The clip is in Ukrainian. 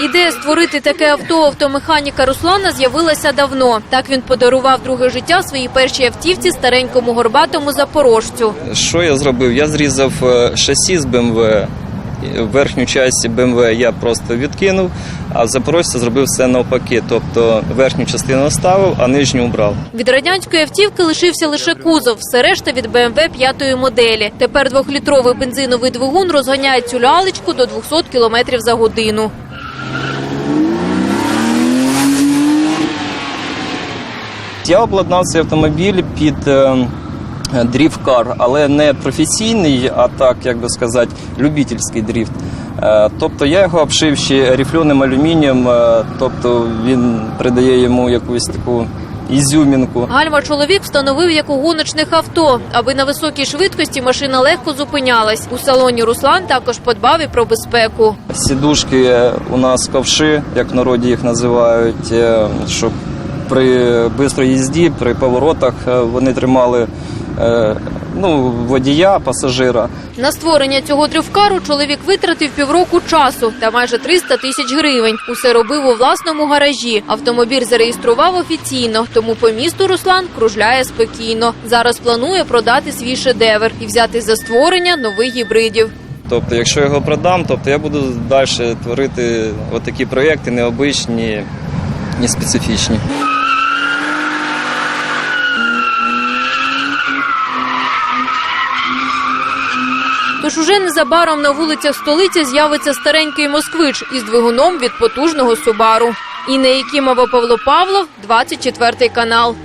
Ідея створити таке авто автомеханіка Руслана з'явилася давно. Так він подарував друге життя своїй першій автівці старенькому горбатому запорожцю. Що я зробив? Я зрізав е, шасі з БМВ. Верхню частину БМВ я просто відкинув, а в Запорожця зробив все навпаки. Тобто верхню частину оставив, а нижню убрав. Від радянської автівки лишився лише кузов, все решта від БМВ п'ятої моделі. Тепер двохлітровий бензиновий двигун розганяє цю лялечку до 200 км за годину. Я обладнав цей автомобіль під е, дріфт-кар, але не професійний, а так, як би сказати, любительський дріфт. Е, Тобто я його обшив ще рифльоним алюмінієм, е, тобто він придає йому якусь таку ізюмінку. Гальма чоловік встановив як у гоночних авто, аби на високій швидкості машина легко зупинялась. У салоні Руслан також подбав і про безпеку. Сідушки у нас ковши, як в народі їх називають, е, щоб при швидкій їзді, при поворотах е, вони тримали е, ну, водія, пасажира. На створення цього дрювкару чоловік витратив півроку часу та майже 300 тисяч гривень. Усе робив у власному гаражі. Автомобіль зареєстрував офіційно, тому по місту Руслан кружляє спокійно. Зараз планує продати свій шедевр і взяти за створення нових гібридів. Тобто, якщо його продам, тобто я буду далі творити отакі проєкти необичні, не специфічні. Тож уже незабаром на вулицях столиці з'явиться старенький москвич із двигуном від потужного Субару. Інна Якімова, Павло Павлов, 24 канал.